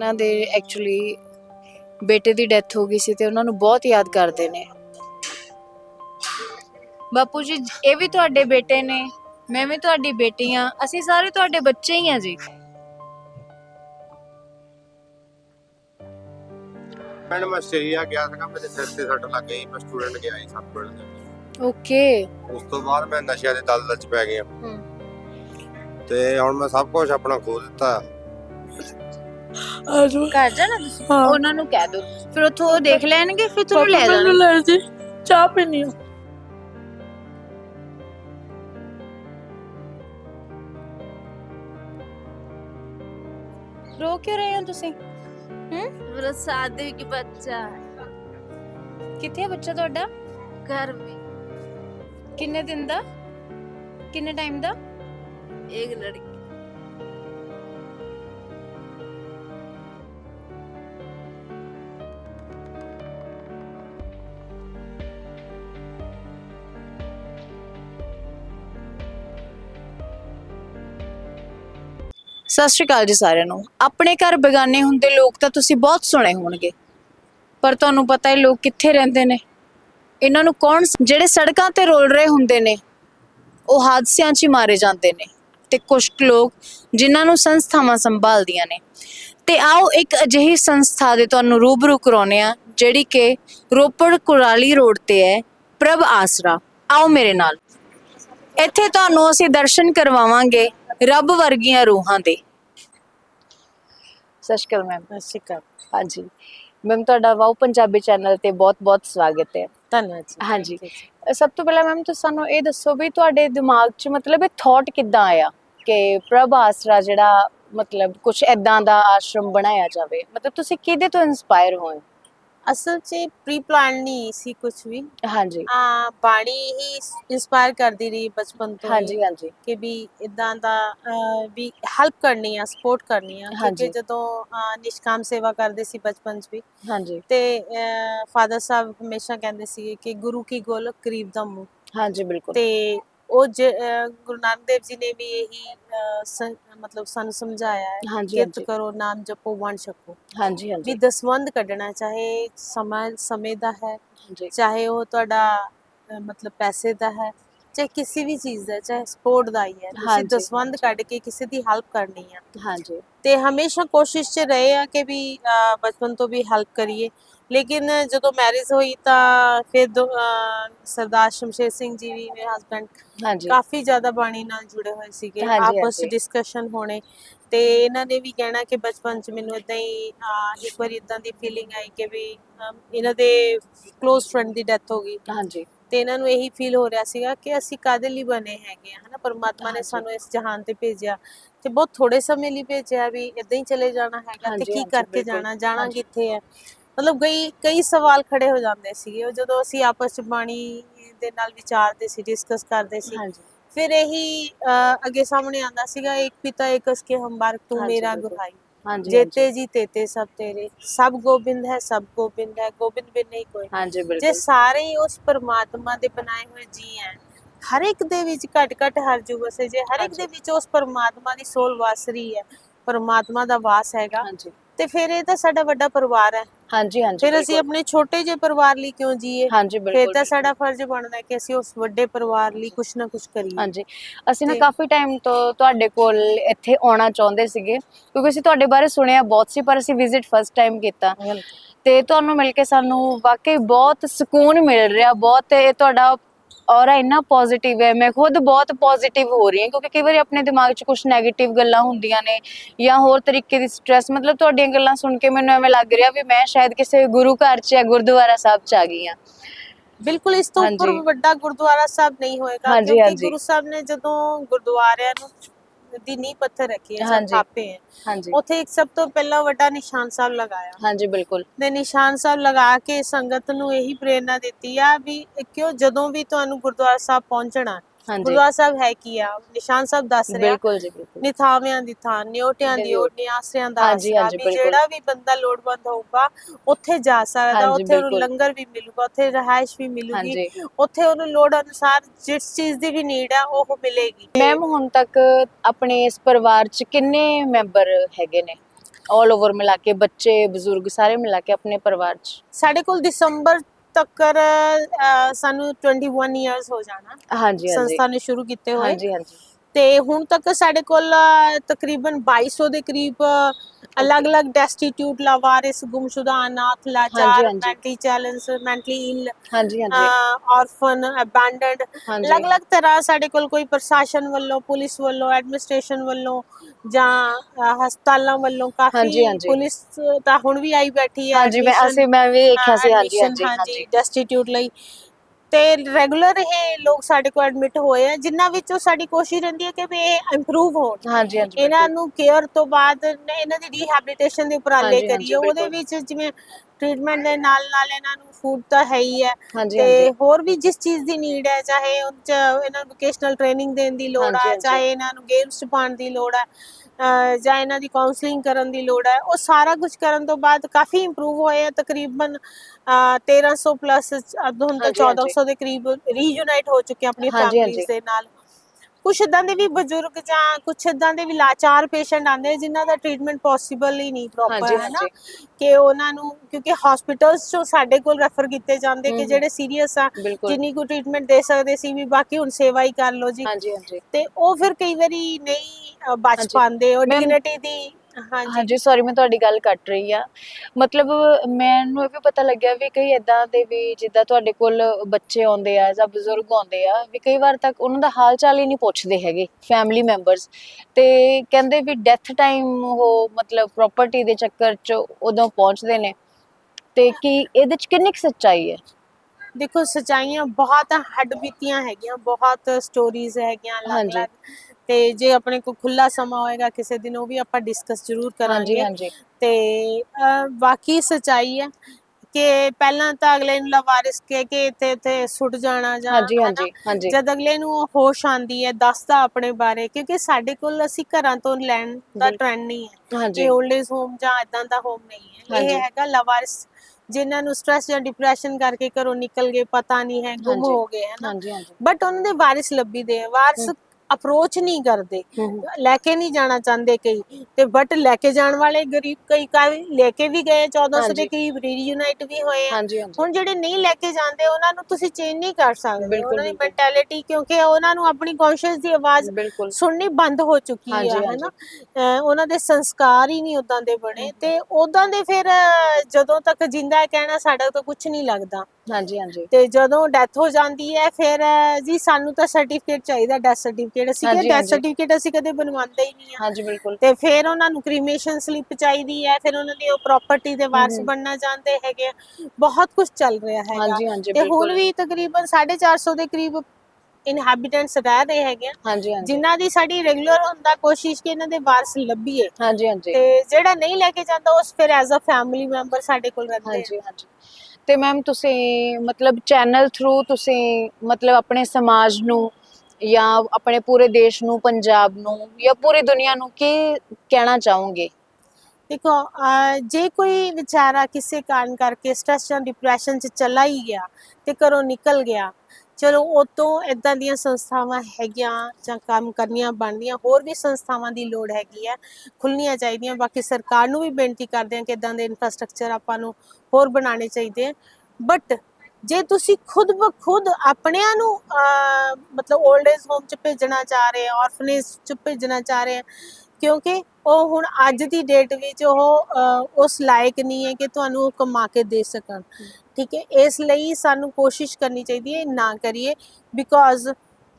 ਇਹਨਾਂ ਦੇ ਐਕਚੁਅਲੀ ਬੇਟੇ ਦੀ ਡੈਥ ਹੋ ਗਈ ਸੀ ਤੇ ਉਹਨਾਂ ਨੂੰ ਬਹੁਤ ਯਾਦ ਕਰਦੇ ਨੇ। ਬਾਪੂ ਜੀ ਇਹ ਵੀ ਤੁਹਾਡੇ ਬੇਟੇ ਨੇ ਮੈਂ ਵੀ ਤੁਹਾਡੀ ਬੇਟੀ ਆ ਅਸੀਂ ਸਾਰੇ ਤੁਹਾਡੇ ਬੱਚੇ ਹੀ ਆ ਜੀ। ਮੈਂ ਮੈਂ ਆਸਟ੍ਰੇਲੀਆ ਗਿਆ ਸੀਗਾ ਮੇਰੇ ਸਿਰ ਤੇ ਸੱਟ ਲੱਗ ਗਈ ਮੈਂ ਸਟੂਡੈਂਟ ਗਿਆ ਸੀ ਸੱਤ ਪੜ੍ਹਨ ਦੇ। ਓਕੇ ਉਸ ਤੋਂ ਬਾਅਦ ਮੈਂ ਨਸ਼ਿਆਂ ਦੇ ਦਲਦਲ ਚ ਪੈ ਗਿਆ। ਤੇ ਹੁਣ ਮੈਂ ਸਭ ਕੁਝ ਆਪਣਾ ਖੋ ਦਿੱਤਾ। ਆਜੋ ਘਰ ਜਾਣਾ ਤੁਸੀਂ ਹਾਂ। ਉਹਨਾਂ ਨੂੰ ਕਹਿ ਦਿਓ ਫਿਰ ਉੱਥੋਂ ਉਹ ਦੇਖ ਲੈਣਗੇ ਫਿਰ ਤੁਹਾਨੂੰ ਲੈ ਪਾਪਾ ਮੈਨੂੰ ਜਾਣਾ ਲੈ ਜੀ ਚਾਹ ਪੀਣੀ ਆ ਰੋ ਕਿਉਂ ਰਹੇ ਹੋ ਤੁਸੀਂ मेरा शादी की बच्चा है ਕਿੱਥੇ ਹੈ ਬੱਚਾ ਤੁਹਾਡਾ घर में ਕਿੰਨੇ ਦਿਨ ਦਾ ਕਿੰਨੇ ਟਾਈਮ ਦਾ एक लड़की ਸਤਿ ਸ਼੍ਰੀ ਅਕਾਲ ਜੀ ਸਾਰਿਆਂ ਨੂੰ। ਆਪਣੇ ਘਰ ਬੇਗਾਨੇ ਹੁੰਦੇ ਲੋਕ ਤਾਂ ਤੁਸੀਂ ਬਹੁਤ ਸੁਣੇ ਹੋਣਗੇ। ਪਰ ਤੁਹਾਨੂੰ ਪਤਾ ਹੈ ਲੋਕ ਕਿੱਥੇ ਰਹਿੰਦੇ ਨੇ। ਇਹਨਾਂ ਨੂੰ ਕੌਣ ਜਿਹੜੇ ਸੜਕਾਂ ਤੇ ਰੋਲ ਰਹੇ ਹੁੰਦੇ ਨੇ, ਉਹ ਹਾਦਸਿਆਂ 'ਚ ਹੀ ਮਾਰੇ ਜਾਂਦੇ ਨੇ। ਤੇ ਕੁਝ ਲੋਕ ਜਿਨ੍ਹਾਂ ਨੂੰ ਸੰਸਥਾਵਾਂ ਸੰਭਾਲਦੀਆਂ ਨੇ। ਤੇ ਆਓ ਇੱਕ ਅਜਿਹੀ ਸੰਸਥਾ ਦੇ ਤੁਹਾਨੂੰ ਰੂਬਰੂ ਕਰਾਉਨੇ ਆ ਜਿਹੜੀ ਕਿ ਰੋਪੜ ਕੁਰਾਲੀ ਰੋਡ ਤੇ ਹੈ, ਪ੍ਰਭ ਆਸਰਾ। ਆਓ ਮੇਰੇ ਨਾਲ। ਇੱਥੇ ਤੁਹਾਨੂੰ ਅਸੀਂ ਦਰਸ਼ਨ ਕਰਵਾਵਾਂਗੇ ਰੱਬ ਵਰਗੀਆਂ ਰੂਹਾਂ ਦੇ। ਸਤਿ ਸ਼੍ਰੀ ਅਕਾਲ ਮੈਮ ਸਤਿ ਸ਼੍ਰੀ ਅਕਾਲ। ਹਾਂਜੀ। ਮੈਮ ਤੁਹਾਡਾ ਵਾਓ ਪੰਜਾਬੀ ਚੈਨਲ ਤੇ ਬਹੁਤ-ਬਹੁਤ ਸਵਾਗਤ ਹੈ। ਧੰਨਵਾਦ ਜੀ। ਹਾਂਜੀ। ਸਭ ਤੋਂ ਪਹਿਲਾਂ ਮੈਮ ਤੁਸੀਂ ਸਾਨੂੰ ਇਹ ਦੱਸੋ ਵੀ ਤੁਹਾਡੇ ਦਿਮਾਗ 'ਚ ਮਤਲਬ ਇਹ ਥਾਟ ਕਿੱਦਾਂ ਆਇਆ ਕਿ ਪ੍ਰਭ ਆਸਰਾ ਜਿਹੜਾ ਮਤਲਬ ਕੁਝ ਐਦਾਂ ਦਾ ਆਸ਼ਰਮ ਬਣਾਇਆ ਜਾਵੇ? ਮਤਲਬ ਤੁਸੀਂ ਕਿਹਦੇ ਤੋਂ ਇਨਸਪਾਇਰ ਹੋਏ? ਅਸਲ 'ਚ ਪ੍ਰੀ ਪਲਾਨ ਨਹੀਂ ਸੀ ਕੁਝ ਵੀ। ਹਾਂਜੀ। ਆ ਬਾਣੀ ਹੀ ਇਨਸਪਾਇਰ ਕਰਦੀ ਰਹੀ ਬਚਪਨ ਤੋਂ ਹੀ ਹਾਂਜੀ ਹਾਂਜੀ। ਕਿ ਵੀ ਇਦਾਂ ਦਾ ਅਹ, ਵੀ ਹੈਲਪ ਕਰਨੀ ਆ ਸਪੋਰਟ ਕਰਨੀ ਆ। ਹਾਂਜੀ। ਕਿਉਂਕਿ ਜਦੋਂ ਅਹ, ਨਿਸ਼ਕਾਮ ਸੇਵਾ ਕਰਦੇ ਸੀ ਬਚਪਨ 'ਚ ਵੀ। ਹਾਂਜੀ। ਤੇ ਫਾਦਰ ਸਾਹਿਬ ਹਮੇਸ਼ਾ ਕਹਿੰਦੇ ਸੀ ਕਿ ਗੁਰੂ ਕੀ ਗੋਲਕ ਕਰੀਬ ਦਾ ਮੂੰਹ। ਹਾਂਜੀ ਬਿਲਕੁਲ। ਤੇ ਉਹ ਗੁਰੂ ਨਾਨਕ ਦੇਵ ਜੀ ਨੇ ਵੀ ਇਹੀ ਮਤਲਬ ਸਾਨੂੰ ਸਮਝਾਇਆ ਹੈ ਕਿਰਤ ਕਰੋ ਨਾਮ ਜਪੋ ਵੰਡ ਛਕੋ। ਹਾਂਜੀ ਵੀ ਹਾਂਜੀ ਦਸਵੰਦ ਕੱਢਣਾ ਚਾਹੇ ਸਮਾਂ ਸਮੇਂ ਦਾ ਹੈ ਚਾਹੇ ਉਹ ਤੁਹਾਡਾ ਮਤਲਬ ਪੈਸੇ ਦਾ ਹੈ ਚਾਹੇ ਕਿਸੇ ਵੀ ਚੀਜ਼ ਦਾ ਚਾਹੇ ਸਪੋਰਟ ਦਾ ਹੀ ਹੈ। ਤੁਸੀਂ ਦਸਵੰਦ ਕੱਢ ਕੇ ਕਿਸੇ ਦੀ ਹੈਲਪ ਕਰਨੀ ਆ। ਹਾਂਜੀ। ਤੇ ਹਮੇਸ਼ਾ ਕੋਸ਼ਿਸ਼ 'ਚ ਰਹੇ ਆ ਕਿ ਵੀ ਬਚਪਨ ਤੋਂ ਵੀ ਹੈਲਪ ਕਰੀਏ। ਲੇਕਿਨ ਜਦੋਂ ਮੈਰਿਜ ਹੋਈ ਤਾਂ ਫਿਰ ਸਰਦਾਰ ਸ਼ਮਸ਼ੇਰ ਸਿੰਘ ਜੀ ਵੀ ਮੇਰੇ ਹਸਬੰਡ ਕਾਫੀ ਜ਼ਿਆਦਾ ਬਾਣੀ ਨਾਲ ਜੁੜੇ ਹੋਏ ਸੀਗੇ ਆਪਸ। ਵਿੱਚ ਡਿਸਕਸ਼ਨ ਹੋਣੇ ਤੇ ਇਹਨਾਂ ਨੇ ਵੀ ਕਹਿਣਾ ਕਿ ਬਚਪਨ ਚ ਮੈਨੂੰ ਇਦਾਂ ਹੀ ਇੱਕ ਵਾਰੀ ਇਦਾਂ ਦੀ ਫੀਲਿੰਗ ਆਈ ਕਿ ਵੀ ਇਹਨਾਂ ਦੇ ক্লোਜ਼ ਫਰੈਂਡ ਦੀ ਡੈਥ ਹੋ ਗਈ ਹਾਂਜੀ ਤੇ ਇਹਨਾਂ ਨੂੰ ਇਹੀ ਫੀਲ ਹੋ ਰਿਹਾ ਸੀਗਾ ਕਿ ਅਸੀਂ ਕਾਦੇ ਲਈ ਬਣੇ ਹੈਗੇ ਆ ਹਨਾ ਪਰਮਾਤਮਾ ਨੇ। ਸਾਨੂੰ ਇਸ ਜਹਾਨ ਤੇ ਭੇਜਿਆ ਤੇ ਬਹੁਤ ਥੋੜੇ ਸਮੇਂ ਲਈ ਭੇਜਿਆ ਵੀ ਇਦਾਂ ਹੀ ਚਲੇ ਜਾਣਾ ਹੈਗਾ ਤੇ ਕੀ ਕਰਕੇ। ਜਾਣਾ ਜਾਣਾ। ਕਿੱਥੇ ਹੈ ਮਤਲਬ ਕਈ ਕਈ ਸਵਾਲ ਖੜੇ ਹੋ ਜਾਂਦੇ ਸੀਗੇ। ਉਹ ਜਦੋਂ ਅਸੀਂ ਆਪਸ ਚ ਬਾਣੀ ਦੇ ਨਾਲ ਵਿਚਾਰਦੇ ਸੀ ਡਿਸਕਸ ਕਰਦੇ ਸੀ ਹਾਂਜੀ। ਫਿਰ ਇਹੀ ਅਹ, ਅੱਗੇ ਸਾਹਮਣੇ ਆਂਦਾ ਸੀਗਾ ਇੱਕ ਪਿਤਾ ਏਕਸ ਕੇ ਹੰਬਾਰ ਤੂੰ ਹਾਂਜੀ, ਮੇਰਾ ਬਿਲਕੁਲ। ਗੁਹਾਈ। ਹਾਂਜੀ ਜੇਤੇ ਜੀ ਤੇਤੇ ਸਭ ਤੇਰੇ। ਸਭ ਗੋਬਿੰਦ ਹੈ ਸਭ ਗੋਬਿੰਦ ਹੈ ਗੋਬਿੰਦ ਬਿਨ ਨਹੀਂ ਕੋਈ। ਹਾਂਜੀ ਜੇ ਬਿਲਕੁਲ। ਸਾਰੇ ਹੀ ਉਸ ਪਰਮਾਤਮਾ ਦੇ ਬਣਾਏ ਹੋਏ ਜੀ ਹੈ ਹਰ ਇੱਕ ਦੇ ਵਿੱਚ ਘਟ ਘਟ ਹਰ ਜੂ ਵਸੇ ਜੇ ਹਰ ਇੱਕ ਹਾਂਜੀ। ਦੇ ਵਿੱਚ ਉਸ ਪਰਮਾਤਮਾ ਦੀ ਸੋਲ ਵਸ ਰਹੀ ਹੈ ਪਰਮਾਤਮਾ ਦਾ ਵਾਸ ਹੈਗਾ। ਹਾਂਜੀ। ਤੇ ਫਿਰ ਇਹ ਤਾਂ ਸਾਡਾ ਵੱਡਾ ਪਰਿਵਾਰ ਹੈ। ਹਾਂਜੀ ਹਾਂਜੀ ਫਿਰ ਅਸੀਂ। ਆਪਣੇ ਛੋਟੇ ਜਿਹੇ ਪਰਿਵਾਰ ਲਈ ਕਿਉਂ ਜੀਏ ਹਾਂਜੀ ਫਿਰ ਬਿਲਕੁਲ ਤਾਂ ਬਿਲਕੁਲ। ਸਾਡਾ ਫਰਜ਼ ਬਣਦਾ ਕਿ ਅਸੀਂ ਉਸ ਵੱਡੇ ਪਰਿਵਾਰ ਲਈ ਕੁਝ ਨਾ ਕੁਝ ਕਰੀਏ ਹਾਂਜੀ ਅਸੀਂ ਨਾ ਤੇ- ਕਾਫੀ ਟਾਈਮ ਤੋਂ ਤੁਹਾਡੇ ਕੋਲ ਇੱਥੇ ਆਉਣਾ ਚਾਹੁੰਦੇ ਸੀਗੇ ਕਿਉਂਕਿ ਅਸੀਂ ਤੁਹਾਡੇ ਬਾਰੇ ਸੁਣਿਆ ਬਹੁਤ ਸੀ ਪਰ ਅਸੀਂ ਵਿਜ਼ਿਟ ਫਸਟ ਟਾਈਮ ਕੀਤਾ ਤੇ ਤੁਹਾਨੂੰ ਮਿਲ ਕੇ ਸਾਨੂੰ ਵਾਕਈ ਬਹੁਤ ਸਕੂਨ ਮਿਲ ਰਿਹਾ ਬਹੁਤ ਇਹ ਤੁਹਾਡਾ ਔਰਾ ਇੰਨਾ ਪੋਜ਼ਿਟਿਵ ਹੈ ਮੈਂ ਖੁਦ ਬਹੁਤ ਪੋਜ਼ਿਟਿਵ ਹੋ ਰਹੀ ਹਾਂ ਕਿਉਂਕਿ ਕਈ ਵਾਰੀ ਆਪਣੇ ਦਿਮਾਗ 'ਚ ਕੁਝ 네ਗੇਟਿਵ ਗੱਲਾਂ ਹੁੰਦੀਆਂ ਨੇ ਜਾਂ ਹੋਰ ਤਰੀਕੇ ਦੀ ਸਟ੍ਰੈਸ ਮਤਲਬ ਤੁਹਾਡੀਆਂ ਗੱਲਾਂ ਸੁਣ ਕੇ ਮੈਨੂੰ ਐਵੇਂ ਲੱਗ ਰਿਹਾ ਵੀ ਮੈਂ ਸ਼ਾਇਦ ਕਿਸੇ ਗੁਰੂ ਘਰ 'ਚ ਜਾਂ ਗੁਰਦੁਆਰਾ ਸਾਹਿਬ 'ਚ ਆ ਗਈ ਹਾਂ ਬਿਲਕੁਲ ਇਸ ਤੋਂ ਉੱਪਰ। ਵੱਡਾ ਗੁਰਦੁਆਰਾ ਸਾਹਿਬ ਨਹੀਂ ਹੋਏਗਾ ਕਿਉਂਕਿ। ਗੁਰੂ ਸਾਹਿਬ ਨੇ ਜਦੋਂ ਗੁਰਦੁਆਰਿਆਂ ਨੂੰ ਦੀ ਨੀਂਹ ਪੱਥਰ ਰੱਖੀ ਹੈ ਹਾਂਜੀ। ਥਾਪੇ ਹੈ। ਹਾਂਜੀ। ਉੱਥੇ ਇੱਕ ਸਭ ਤੋਂ ਪਹਿਲਾਂ ਵੱਡਾ ਨਿਸ਼ਾਨ ਸਾਹਿਬ ਲਗਾਇਆ। ਹਾਂਜੀ ਬਿਲਕੁਲ। ਤੇ ਨਿਸ਼ਾਨ ਸਾਹਿਬ ਲਗਾ ਕੇ ਸੰਗਤ ਨੂੰ ਇਹੀ ਪ੍ਰੇਰਣਾ ਦਿੱਤੀ ਆ ਵੀ ਕਿਉਂ ਜਦੋਂ ਵੀ ਤੁਹਾਨੂੰ ਗੁਰਦੁਆਰਾ ਸਾਹਿਬ ਪਹੁੰਚਣਾ ਗੁਰਦੁਆਰਾ ਸਾਹਿਬ ਹੈ ਕੀ ਆ? ਨਿਸ਼ਾਨ ਸਾਹਿਬ ਦੱਸ ਰਿਹਾ। ਬਿਲਕੁਲ ਜੀ ਬਿਲਕੁਲ। ਨਿਥਾਵਿਆਂ ਦੀ ਥਾਂ ਨਿਉਟਿਆਂ ਦੀ। ਓਟ ਨਿਆਸਿਆਂ ਦਾ ਹਾਂਜੀ, ਹਾਂਜੀ, ਬਿਲਕੁਲ। ਜਿਹੜਾ ਵੀ ਬੰਦਾ ਲੋੜਵੰਦ ਹੋਊਗਾ ਉੱਥੇ ਜਾ ਸਕਦਾ ਉੱਥੇ ਉਹਨੂੰ। ਲੰਗਰ ਵੀ ਮਿਲੂਗਾ ਉੱਥੇ ਰਹਾਇਸ਼ ਵੀ ਮਿਲੂਗੀ ਉੱਥੇ ਉਹਨੂੰ ਲੋੜ ਅਨੁਸਾਰ ਜਿਸ ਚੀਜ਼ ਦੀ ਵੀ ਨੀਡ ਆ ਉਹ ਮਿਲੇਗੀ। ਮੈਮ ਹੁਣ ਤੱਕ ਆਪਣੇ ਇਸ ਪਰਿਵਾਰ 'ਚ ਕਿੰਨੇ ਮੈਂਬਰ ਹੈਗੇ ਨੇ? ਆਲ ਓਵਰ ਮਿਲਾ ਕੇ ਬੱਚੇ ਬਜ਼ੁਰਗ ਸਾਰੇ ਮਿਲਾ ਕੇ ਆਪਣੇ ਪਰਿਵਾਰ 'ਚ? ਸਾਡੇ ਕੋਲ ਦਸੰਬਰ ਤੱਕ ਸਾਨੂੰ 21 ਇਅਰਸ ਹੋ ਜਾਣਾ। ਹਾਂਜੀ ਹਾਂਜੀ। ਸੰਸਥਾ ਨੇ ਸ਼ੁਰੂ ਕੀਤੇ ਹੋਏ। ਹਾਂਜੀ ਹਾਂਜੀ। ਤੇ ਹੁਣ ਤੱਕ ਸਾਡੇ ਕੋਲ ਤਕਰੀਬਨ 2200 ਦੇ ਕਰੀਬ ਲਾਵਾਰਿਸ ਗੁੰਮਸ਼ੁਦਾ ਅਨਾਥ ਲਾਚਾਰ ਹਾਂਜੀ, ਹਾਂਜੀ। ਮੈਂਟਲੀ ਚੈਲੰਜ ਮੈਂਟਲੀ ਇਲ ਹਾਂਜੀ ਹਾਂਜੀ। ਆਰਫਨ ਅਬੈਂਡਨਡ ਅਲੱਗ-ਅਲੱਗ ਤਰ੍ਹਾਂ ਸਾਡੇ ਕੋਲ ਕੋਈ ਪ੍ਰਸ਼ਾਸਨ ਵੱਲੋਂ ਪੁਲਿਸ ਵੱਲੋਂ ਐਡਮਿਨਿਸਟ੍ਰੇਸ਼ਨ ਵੱਲੋਂ ਜਾਂ ਹਸਪਤਾਲਾਂ ਵੱਲੋਂ ਕਾਫੀ। ਪੁਲਿਸ ਤਾਂ ਹੁਣ ਵੀ ਆਈ ਬੈਠੀ ਹੈ ਹਾਂਜੀ ਮੈਂ ਅਸੀਂ ਮੈਂ ਵੀ ਦੇਖਿਆ ਸੀ। ਹਾਂਜੀ ਹਾਂਜੀ ਡੈਸਟੀਟਿਊਟ ਲਈ। ਤੇ ਰੈਗੂਲਰ ਇਹ ਲੋਕ ਸਾਡੇ ਕੋਲ ਐਡਮਿਟ ਹੋਏ ਆ ਜਿਨ੍ਹਾਂ ਵਿੱਚੋਂ ਸਾਡੀ ਕੋਸ਼ਿਸ਼ ਰਹਿੰਦੀ ਹੈ ਕਿ ਵੀ ਇਹ ਇੰਪਰੂਵ ਹੋਣ ਹਾਂਜੀ ਹਾਂਜੀ ਇਹਨਾਂ। ਨੂੰ ਕੇਅਰ ਤੋਂ ਬਾਅਦ ਇਹਨਾਂ ਦੀ ਰੀਹੈਬਿਲਿਟੇਸ਼ਨ ਦੇ ਉਪਰਾਲੇ ਹਾਂਜੀ, ਹਾਂਜੀ, ਕਰੀਏ ਉਹਦੇ। ਵਿੱਚ ਜਿਵੇਂ ਟ੍ਰੀਟਮੈਂਟ ਦੇ ਨਾਲ ਨਾਲ ਇਹਨਾਂ ਨੂੰ ਫੂਡ ਤਾਂ ਹੈ ਹੀ ਹੈ ਹਾਂਜੀ ਤੇ ਹਾਂਜੀ ਹੋਰ ਵੀ ਜਿਸ ਚੀਜ਼ ਦੀ ਨੀਡ ਹੈ ਚਾਹੇ ਉਹ 'ਚ ਇਹਨਾਂ ਨੂੰ ਵੋਕੇਸ਼ਨਲ ਟ੍ਰੇਨਿੰਗ ਦੇਣ ਦੀ ਲੋੜ ਹਾਂਜੀ, ਹੈ ਹਾਂਜੀ। ਚਾਹੇ ਇਹਨਾਂ ਨੂੰ ਗੇਮਸ ਚ ਪਾਉਣ ਦੀ ਲੋੜ ਹੈ ਜਾਂ ਇਹਨਾਂ ਦੀ ਕਾਉਂਸਲਿੰਗ ਕਰਨ ਦੀ ਲੋੜ ਹੈ ਉਹ ਸਾਰਾ ਕੁਝ ਕਰਨ ਤੋਂ ਬਾਅਦ ਕਾਫੀ ਇੰਪਰੂਵ ਹੋਏ ਆ ਤਕਰੀਬਨ ਅਹ 1300 ਪਲੱਸ ਅੱਧ ਹੁਣ ਤਾਂ ਹਾਂਜੀ, ਹਾਂਜੀ। 1400 ਦੇ ਕਰੀਬ ਰੀਯੂਨਾਈਟ ਹੋ ਚੁੱਕੇ ਆਪਣੀ ਫੈਮਿਲੀਜ਼। ਦੇ ਨਾਲ ਕੁਛ ਇਦਾਂ ਦੇ ਵੀ ਬਜ਼ੁਰਗ ਜਾਂ ਕੁਛ ਇਦਾਂ ਦੇ ਵੀ ਲਾਚਾਰ ਪੇਸ਼ੈਂਟ ਆਉਂਦੇ ਜਿਨ੍ਹਾਂ ਦਾ ਟ੍ਰੀਟਮੈਂਟ ਪੋਸੀਬਲ ਹੀ ਨਹੀਂ ਹਾਂਜੀ ਪ੍ਰੋਪਰ ਹੈ ਨਾ ਹਾਂਜੀ। ਕਿ ਉਹਨਾਂ ਨੂੰ ਕਿਉਂਕਿ ਹਸਪੀਟਲਸ ਚੋਂ ਸਾਡੇ ਕੋਲ ਰੈਫਰ ਕੀਤੇ ਜਾਂਦੇ ਕਿ ਹਮ। ਜਿਹੜੇ ਸੀਰੀਅਸ ਆ ਬਿਲਕੁਲ। ਜਿੰਨੀ ਕੋ ਟ੍ਰੀਟਮੈਂਟ ਦੇ ਸਕਦੇ ਸੀ ਵੀ ਬਾਕੀ ਹੁਣ ਸੇਵਾ ਹੀ ਕਰ ਲਓ ਜੀ। ਹਾਂਜੀ ਹਾਂਜੀ। ਤੇ ਉਹ ਫਿਰ ਕਈ ਵਾਰੀ ਨਹੀਂ ਅ, ਬਚ ਹਾਂਜੀ। ਪਾਉਂਦੇ ਉਹ Ma'am, ਡਿਗਨਿਟੀ ਦੀ ਹਾਂਜੀ। ਹਾਂਜੀ ਸੌਰੀ ਮੈਂ ਤੁਹਾਡੀ ਗੱਲ ਕੱਟ ਰਹੀ ਆ। ਮਤਲਬ ਮੈਨੂੰ ਇਹ ਵੀ ਪਤਾ ਲੱਗਿਆ ਵੀ ਕਈ ਇਦਾਂ ਦੇ ਵੀ ਜਿੱਦਾਂ ਤੁਹਾਡੇ ਕੋਲ ਬੱਚੇ ਆਉਂਦੇ ਆ ਜਾਂ ਬਜ਼ੁਰਗ ਆਉਂਦੇ ਆ ਵੀ ਕਈ ਵਾਰ ਤੱਕ ਉਹਨਾਂ ਦਾ ਹਾਲ ਚਾਲ ਹੀ ਨਹੀਂ ਪੁੱਛਦੇ ਹੈਗੇ ਫੈਮਿਲੀ ਮੈਂਬਰਸ ਤੇ ਕਹਿੰਦੇ ਵੀ ਡੈਥ ਟਾਈਮ ਉਹ ਮਤਲਬ ਪ੍ਰਾਪਰਟੀ ਦੇ ਚੱਕਰ 'ਚ ਉਦੋਂ ਪਹੁੰਚਦੇ ਨੇ। ਤੇ ਕੀ ਇਹਦੇ 'ਚ ਕਿੰਨੀ ਕੁ ਸੱਚਾਈ ਹੈ? ਦੇਖੋ ਸਚਾਈਆਂ ਬਹੁਤ ਹੱਡ ਬੀਤੀਆਂ ਹੈਗੀਆਂ ਬਹੁਤ ਸਟੋਰੀਜ਼ ਹੈਗੀਆਂ। ਅਲੱਗ-ਅਲੱਗ। ਤੇ ਜੇ ਆਪਣੇ ਕੋਲ ਖੁੱਲਾ ਸਮਾਂ ਹੋਏਗਾ ਕਿਸੇ ਦਿਨ ਉਹ ਵੀ ਆਪਾਂ ਡਿਸਕਸ ਜ਼ਰੂਰ ਕਰਾਂਗੇ। ਹਾਂਜੀ ਤੇ ਬਾਕੀ ਸਚਾਈ ਹੈ ਕਿ ਪਹਿਲਾਂ ਤਾਂ ਅਗਲੇ ਨੂੰ ਲਵਾਰਿਸ ਕਹਿ ਕੇ ਇੱਥੇ ਇੱਥੇ ਸੁੱਟ ਜਾਣਾ ਜਾਂ ਹਾਂਜੀ ਹਾਂਜੀ ਹਾਂਜੀ। ਜਦ ਅਗਲੇ ਨੂੰ ਉਹ ਹੋਸ਼ ਆਂਦੀ ਹੈ ਦੱਸਦਾ ਆਪਣੇ ਬਾਰੇ ਕਿਉਂਕਿ ਸਾਡੇ ਕੋਲ ਅਸੀਂ ਘਰਾਂ ਤੋਂ ਲੈਣ ਦਾ। ਟ੍ਰੈਂਡ ਨਹੀਂ ਹੈ। ਕਿ 올ਡ ਏਜ ਹੋਮ ਜਾਂ ਇਦਾਂ ਦਾ ਹੋਮ ਨਹੀਂ ਹੈ। ਇਹ ਹੈਗਾ ਲਵਾਰਿਸ ਜਿਨ੍ਹਾਂ ਨੂੰ ਸਟ੍ਰੈਸ ਜਾਂ ਡਿਪਰੈਸ਼ਨ ਕਰਕੇ ਘਰੋਂ ਨਿਕਲ ਗਏ ਪਤਾ ਨਹੀਂ ਹੈ ਗੁੰਮ। ਹੋ ਗਏ ਹੈ ਨਾ ਬਟ ਉਹਨਾਂ ਦੇ ਵਾਰਿਸ ਲੱਭੀਦੇ ਆ। ਵਾਰਿਸ ਅਪਰੋਚ ਨਹੀਂ ਕਰਦੇ। ਲੈ ਕੇ ਨਹੀਂ ਜਾਣਾ ਚਾਹੁੰਦੇ ਕਈ। ਤੇ ਬਟ ਲੈ ਕੇ ਜਾਣ ਵਾਲੇ ਗਰੀਬ ਕਈ ਕਾਫੀ ਲੈ ਕੇ ਵੀ ਗਏ 1400 ਦੇ। ਕਰੀਬ ਰੀਯੂਨਾਈਟ ਵੀ ਹੋਏ ਆ। ਹੁਣ ਜਿਹੜੇ ਨਹੀਂ ਲੈ ਕੇ ਜਾਂਦੇ ਉਹਨਾਂ ਨੂੰ ਤੁਸੀਂ ਚੇਂਜ ਨਹੀਂ ਕਰ ਸਕਦੇ। ਉਹਨਾਂ ਦੀ। ਮੈਂਟੈਲਿਟੀ ਕਿਉਂਕਿ ਉਹਨਾਂ ਨੂੰ ਆਪਣੀ ਕੌਨਸ਼ੀਅਸ ਦੀ ਆਵਾਜ਼ ਸੁਣਨੀ ਬੰਦ ਹੋ ਚੁੱਕੀ ਹੈ। ਹੈਨਾ? ਉਹਨਾਂ ਦੇ ਸੰਸਕਾਰ ਹੀ ਨਹੀਂ ਉਦਾਂ ਦੇ ਬਣੇ। ਤੇ ਉਦਾਂ ਦੇ ਫਿਰ ਜਦੋਂ ਤੱਕ ਜਿੰਦਾ ਕਹਿਣਾ ਸਾਡਾ ਤਾਂ ਕੁਝ ਨਹੀਂ ਲੱਗਦਾ। ਹਾਂਜੀ ਹਾਂਜੀ। ਤੇ ਜਦੋਂ ਡੈਥ ਹੋ ਜਾਂਦੀ ਹੈ ਫਿਰ ਜੀ ਸਾਨੂੰ ਤਾਂ ਸਰਟੀਫਿਕੇਟ ਚਾਹੀਦਾ ਡੈਥ ਸਰਟੀਫਿਕੇਟ ਅਸੀਂ ਕਿ ਡੈਥ। ਸਰਟੀਫਿਕੇਟ ਅਸੀਂ ਕਦੇ ਬਣਵਾਉਂਦੇ ਹੀ ਨਹੀਂ ਆ। ਹਾਂਜੀ ਬਿਲਕੁਲ। ਤੇ ਫਿਰ ਉਹਨਾਂ ਨੂੰ ਕ੍ਰੀਮੇਸ਼ਨ ਸਲਿੱਪ ਚਾਹੀਦੀ ਹੈ ਫਿਰ ਉਹਨਾਂ ਦੀ ਉਹ ਪ੍ਰਾਪਰਟੀ ਦੇ ਵਾਰਸ। ਬਣਨਾ ਚਾਹੁੰਦੇ ਹੈਗੇ। ਬਹੁਤ ਕੁਝ ਚੱਲ ਰਿਹਾ ਹੈਗਾ। ਹਾਂਜੀ ਹਾਂਜੀ ਤੇ ਹੁਣ ਵੀ ਤਕਰੀਬਨ 450 ਦੇ ਕਰੀਬ ਇਨਹੈਬੀਟੈਂਟਸ ਰਹਿ ਰਹੇ ਹੈਗੇ ਹਾਂਜੀ ਹਾਂਜੀ। ਜਿਨ੍ਹਾਂ ਦੀ ਸਾਡੀ ਰੈਗੂਲਰ ਹੁੰਦਾ ਕੋਸ਼ਿਸ਼ ਕਿ ਇਹਨਾਂ ਦੇ ਵਾਰਸ ਲੱਭੀਏ। ਹਾਂਜੀ ਹਾਂਜੀ। ਤੇ ਜਿਹੜਾ ਨਹੀਂ ਲੈ ਕੇ ਜਾਂਦਾ ਉਸ ਫਿਰ ਐਜ਼ ਅ ਫੈਮਿਲੀ ਮੈਂਬਰ ਸਾਡੇ ਕੋਲ ਰਹਿੰਦੇ ਹਾਂਜੀ ਹਾਂਜੀ। ਤੇ ਮੈਮ ਤੁਸੀਂ ਮਤਲਬ ਚੈਨਲ ਥਰੂ ਤੁਸੀਂ ਮਤਲਬ ਆਪਣੇ ਸਮਾਜ ਨੂੰ ਜਾਂ ਆਪਣੇ ਪੂਰੇ ਦੇਸ਼ ਨੂੰ, ਪੰਜਾਬ ਨੂੰ ਜਾਂ ਪੂਰੀ ਦੁਨੀਆ ਨੂੰ ਕੀ ਕਹਿਣਾ ਚਾਹੋਗੇ? ਦੇਖੋ ਜੇ ਕੋਈ ਵਿਚਾਰਾ ਕਿਸੇ ਕਾਰਨ ਕਰਕੇ ਸਟ੍ਰੈਸ ਜਾਂ ਡਿਪਰੈਸ਼ਨ ਚ ਚਲਾ ਹੀ ਗਿਆ ਤੇ ਘਰੋਂ ਨਿਕਲ ਗਿਆ ਚਲੋ ਉਹ ਤੋਂ ਇਦਾਂ ਦੀਆਂ ਸੰਸਥਾਵਾਂ ਹੈਗੀਆਂ ਜਾਂ ਕੰਮ ਕਰਨੀਆਂ ਬਣਦੀਆਂ ਹੋਰ ਵੀ ਸੰਸਥਾਵਾਂ ਦੀ ਲੋੜ ਹੈਗੀ ਹੈ ਖੁੱਲਣੀਆਂ ਚਾਹੀਦੀਆਂ। ਬਾਕੀ ਸਰਕਾਰ ਨੂੰ ਵੀ ਬੇਨਤੀ ਕਰਦੇ ਹਾਂ ਕਿ ਇਦਾਂ ਦੇ ਇਨਫਰਾਸਟ੍ਰਕਚਰ ਆਪਾਂ ਨੂੰ ਹੋਰ ਬਣਾਉਣੇ ਚਾਹੀਦੇ ਆ ਬਟ ਜੇ ਤੁਸੀਂ ਖੁਦ ਬ ਆਪਣਿਆਂ ਨੂੰ ਅਹ, ਮਤਲਬ 올ਡ ਏਜ ਹੋਮ ਚ ਭੇਜਣਾ ਚਾਹ ਰਹੇ ਆ ਆਰਫਨੇਜ ਚ ਭੇਜਣਾ ਚਾਹ ਰਹੇ ਆ ਕਿਉਂਕਿ ਉਹ ਹੁਣ ਅੱਜ ਦੀ ਡੇਟ ਵਿੱਚ ਉਹ ਉਸ ਲਾਇਕ ਨਹੀਂ ਹੈ ਕਿ ਤੁਹਾਨੂੰ ਉਹ ਕਮਾ ਕੇ ਦੇ ਸਕਣ। ਠੀਕ ਹੈ, ਇਸ ਲਈ ਸਾਨੂੰ ਕੋਸ਼ਿਸ਼ ਕਰਨੀ ਚਾਹੀਦੀ ਹੈ, ਨਾ ਕਰੀਏ ਬਿਕੋਜ਼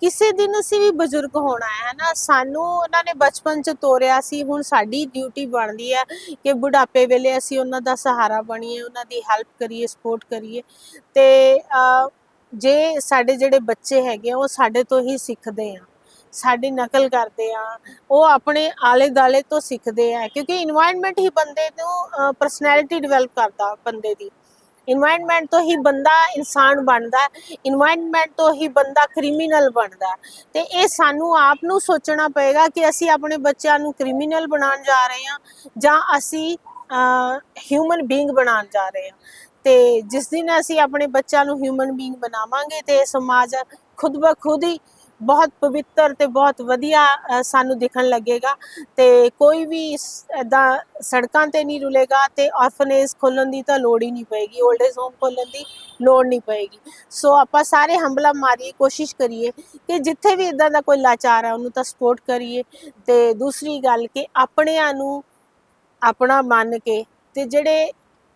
ਕਿਸੇ ਦਿਨ ਅਸੀਂ ਵੀ ਬਜ਼ੁਰਗ ਹੋਣਾ ਹੈ ਨਾ ਸਾਨੂੰ ਉਹਨਾਂ ਨੇ ਬਚਪਨ 'ਚ ਤੋਰਿਆ ਸੀ, ਹੁਣ ਸਾਡੀ ਡਿਊਟੀ ਬਣਦੀ ਹੈ ਕਿ ਬੁਢਾਪੇ ਵੇਲੇ ਅਸੀਂ ਉਹਨਾਂ ਦਾ ਸਹਾਰਾ ਬਣੀਏ, ਉਹਨਾਂ ਦੀ ਹੈਲਪ ਕਰੀਏ ਸਪੋਰਟ ਕਰੀਏ, ਤੇ ਜੇ ਸਾਡੇ ਜਿਹੜੇ ਬੱਚੇ ਹੈਗੇ ਉਹ ਸਾਡੇ ਤੋਂ ਹੀ ਸਿੱਖਦੇ ਆ, ਸਾਡੀ ਨਕਲ ਕਰਦੇ ਆ, ਉਹ ਆਪਣੇ ਆਲੇ ਦਾਲੇ ਤੋਂ ਸਿੱਖਦੇ ਆ, ਕਿਉਂਕਿ এনवायरमेंट ਹੀ ਬੰਦੇ ਨੂੰ ਪਰਸਨੈਲਿਟੀ ਡਿਵੈਲਪ ਕਰਦਾ ਬੰਦੇ ਦੀ। ਇਨਵਾਇਰਨਮੈਂਟ ਤੋਂ ਹੀ ਬੰਦਾ ਇਨਸਾਨ ਬਣਦਾ ਇਨਵਾਇਰਨਮੈਂਟ ਤੋਂ ਹੀ ਬੰਦਾ ਕ੍ਰਿਮੀਨਲ ਬਣਦਾ ਤੇ ਇਹ ਸਾਨੂੰ ਆਪ ਨੂੰ ਸੋਚਣਾ ਪਏਗਾ ਕਿ ਅਸੀਂ ਆਪਣੇ ਬੱਚਿਆਂ ਨੂੰ ਕ੍ਰਿਮੀਨਲ ਬਣਾਉਣ ਜਾ ਰਹੇ ਹਾਂ ਜਾਂ ਅਸੀਂ ਹਿਊਮਨ ਬੀਇੰਗ ਬਣਾਉਣ ਜਾ ਰਹੇ ਹਾਂ। ਤੇ ਜਿਸ ਦਿਨ ਅਸੀਂ ਆਪਣੇ ਬੱਚਿਆਂ ਨੂੰ ਹਿਊਮਨ ਬੀਇੰਗ ਬਣਾਵਾਂਗੇ ਤੇ ਸਮਾਜ ਖੁਦ ਬਖੁਦ ਹੀ ਬਹੁਤ ਪਵਿੱਤਰ ਤੇ ਬਹੁਤ ਵਧੀਆ ਸਾਨੂੰ ਦਿਖਣ ਲੱਗੇਗਾ ਤੇ ਕੋਈ ਵੀ ਇਦਾਂ ਸੜਕਾਂ ਤੇ ਨਹੀਂ ਰੁਲੇਗਾ ਤੇ ਆਰਫਨੇਜ ਖੋਲਣ ਦੀ ਤਾਂ ਲੋੜ ਹੀ ਨਹੀਂ ਪਏਗੀ 올ਡ ਏਜ ਹੋਮ ਖੋਲਣ ਦੀ ਲੋੜ ਨਹੀਂ ਪਏਗੀ। ਸੋ ਆਪਾਂ ਸਾਰੇ ਹੰਬਲਾ ਮਾਰੀਏ, ਕੋਸ਼ਿਸ਼ ਕਰੀਏ ਕਿ ਜਿੱਥੇ ਵੀ ਇਦਾਂ ਦਾ ਕੋਈ ਲਾਚਾਰ ਹੈ ਉਹਨੂੰ ਤਾਂ ਸਪੋਰਟ ਕਰੀਏ ਤੇ ਦੂਸਰੀ ਗੱਲ ਕਿ ਆਪਣਿਆਂ ਨੂੰ ਆਪਣਾ ਮੰਨ ਕੇ ਤੇ ਜਿਹੜੇ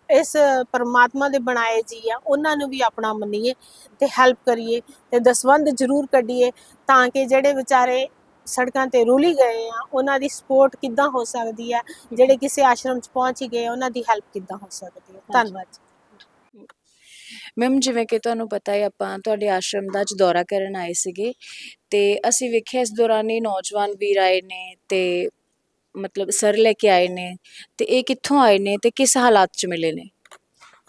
ਇਸ ਪਰਮਾਤਮਾ ਦੇ ਬਣਾਏ ਜੀ ਆ ਉਹਨਾਂ ਨੂੰ ਵੀ ਆਪਣਾ ਮੰਨੀਏ ਤੇ ਹੈਲਪ ਕਰੀਏ ਤੇ ਦਸਵੰਧ ਜ਼ਰੂਰ ਕੱਢੀਏ ਤਾਂ ਕਿ ਜਿਹੜੇ ਵਿਚਾਰੇ ਸੜਕਾਂ ਤੇ ਰੁਲੀ ਗਏ ਆ ਉਹਨਾਂ ਦੀ ਸਪੋਰਟ ਕਿੱਦਾਂ ਹੋ ਸਕਦੀ ਹੈ ਜਿਹੜੇ ਕਿਸੇ ਆਸ਼ਰਮ 'ਚ ਪਹੁੰਚ ਹੀ ਗਏ ਉਹਨਾਂ ਦੀ ਹੈਲਪ ਕਿੱਦਾਂ ਹੋ ਸਕਦੀ ਹੈ ਧੰਨਵਾਦ। ਮੈਮ ਜਿਵੇਂ ਕਿ ਤੁਹਾਨੂੰ ਪਤਾ ਹੈ ਆਪਾਂ ਤੁਹਾਡੇ ਆਸ਼ਰਮ ਦਾ ਅੱਜ ਦੌਰਾ ਕਰਨ ਆਏ ਸੀਗੇ ਤੇ ਅਸੀਂ ਵੇਖਿਆ ਇਸ ਦੌਰਾਨ ਇਹ ਨੌਜਵਾਨ ਵੀਰ ਆਏ ਨੇ ਤੇ ਮਤਲਬ ਸਰ ਲੈ ਕੇ ਆਏ ਨੇ ਤੇ ਇਹ ਕਿੱਥੋਂ ਆਏ ਨੇ ਤੇ ਕਿਸ ਹਾਲਾਤ 'ਚ ਮਿਲੇ ਨੇ?